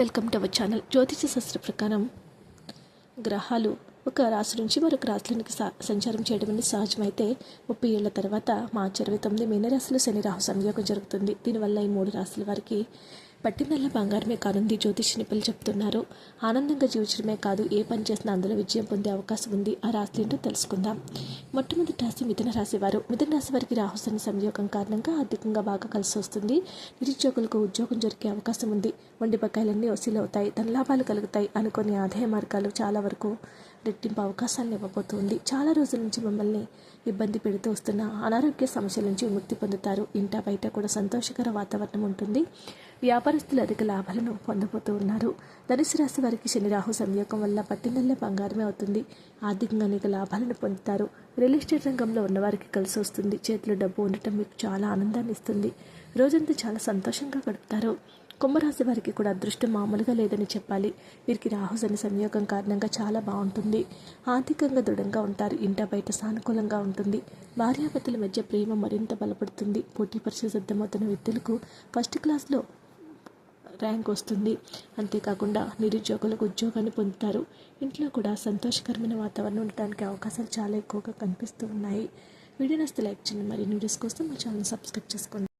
Welcome to our channel జ్యోతిష శాస్త్ర ప్రకారం. గ్రహాలు ఒక రాశి నుంచి మరొక రాశులకి సంచారం చేయడం అనేది సహజమైతే ముప్పై ఏళ్ళ తర్వాత మార్చి ఇరవై తొమ్మిది మీనరాశిలో శని రాహు సంయోగం జరుగుతుంది. దీనివల్ల ఈ మూడు రాశుల వారికి పట్టిందల్లా బంగారమే కానుంది జ్యోతిష్ నిపుణులు చెప్తున్నారు. ఆనందంగా జీవించడమే కాదు ఏ పని చేసినా అందులో విజయం పొందే అవకాశం ఉంది. ఆ రాశి ఏంటో తెలుసుకుందాం. మొట్టమొదటి రాశి మిథున రాశి వారు. మిథున రాశి వారికి రాహుసని సంయోగం కారణంగా ఆర్థికంగా బాగా కలిసి వస్తుంది. నిరుద్యోగులకు ఉద్యోగం దొరికే అవకాశం ఉంది. వండి బకాయిలన్నీ వసూలవుతాయి. ధన లాభాలు కలుగుతాయి అనుకునే ఆదాయ మార్గాలు చాలా వరకు రెట్టింపు అవకాశాలను ఇవ్వబోతోంది. చాలా రోజుల నుంచి మిమ్మల్ని ఇబ్బంది పెడుతూ వస్తున్న అనారోగ్య సమస్యల నుంచి విముక్తి పొందుతారు. ఇంట బయట కూడా సంతోషకర వాతావరణం ఉంటుంది. వ్యాపారస్తులు అధిక లాభాలను పొందబోతూ ఉన్నారు. ధనుసు రాశి వారికి శని రాహు సంయోగం వల్ల పట్టినల్లే బంగారమే అవుతుంది. ఆర్థికంగా అనేక లాభాలను పొందుతారు. రియల్ ఎస్టేట్ రంగంలో ఉన్నవారికి కలిసి వస్తుంది. చేతిలో డబ్బు ఉండటం మీకు చాలా ఆనందాన్ని ఇస్తుంది. రోజంతా చాలా సంతోషంగా గడుపుతారు. కుంభరాశి వారికి కూడా అదృష్టం మామూలుగా లేదని చెప్పాలి. వీరికి రాహుశని సంయోగం కారణంగా చాలా బాగుంటుంది. ఆర్థికంగా దృఢంగా ఉంటారు. ఇంట బయట సానుకూలంగా ఉంటుంది. భార్యాభర్తల మధ్య ప్రేమ మరింత బలపడుతుంది. పోటీ పరీక్ష సిద్ధమవుతున్న వ్యక్తులకు ఫస్ట్ క్లాస్లో ర్యాంక్ వస్తుంది. అంతేకాకుండా నిరుద్యోగులకు ఉద్యోగాన్ని పొందుతారు. ఇంట్లో కూడా సంతోషకరమైన వాతావరణం ఉండటానికి అవకాశాలు చాలా ఎక్కువగా కనిపిస్తూ ఉన్నాయి. వీడియో నస్తే లైక్ చేయండి. మరి వీడియోస్ కోసం మా ఛానల్ సబ్స్క్రైబ్ చేసుకోండి.